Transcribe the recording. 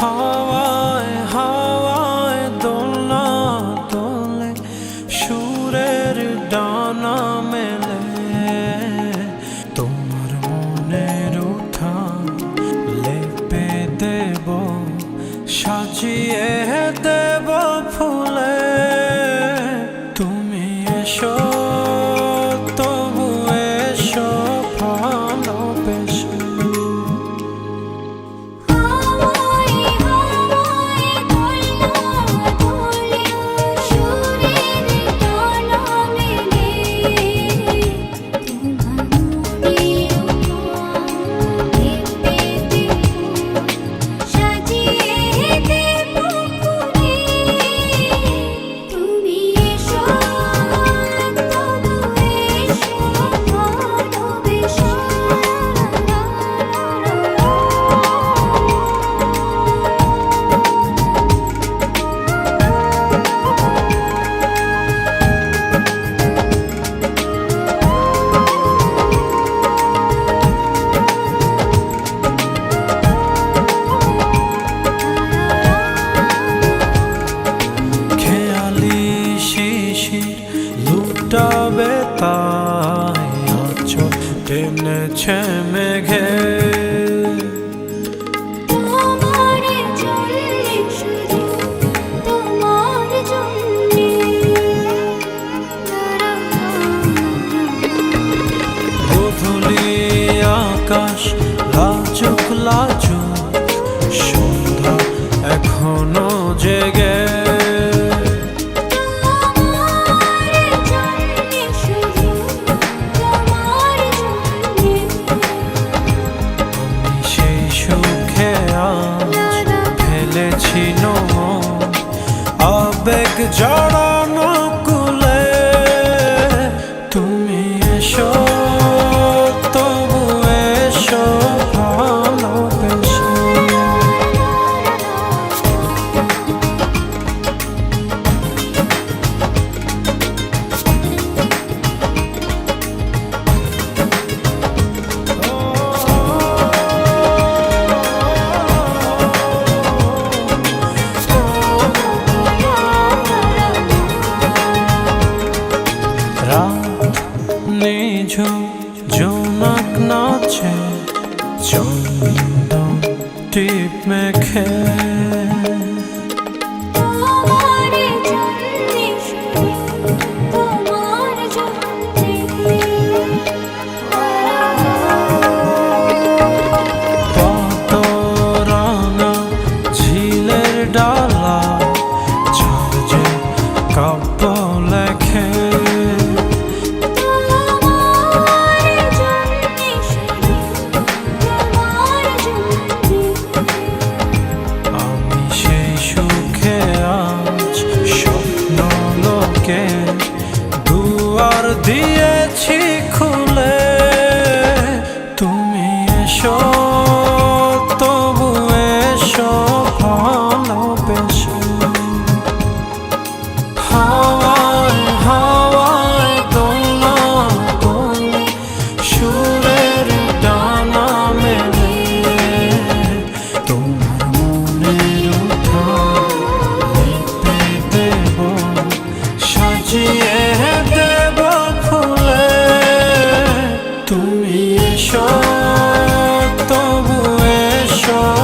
heart ছুটাবে তাই আছো তেমনেছে মেঘে big journal. ঝো জোনাক নাচে চন্দ টিপ মেখে। ডালা ঝাজে কাব্য লেখে। 去 Oh.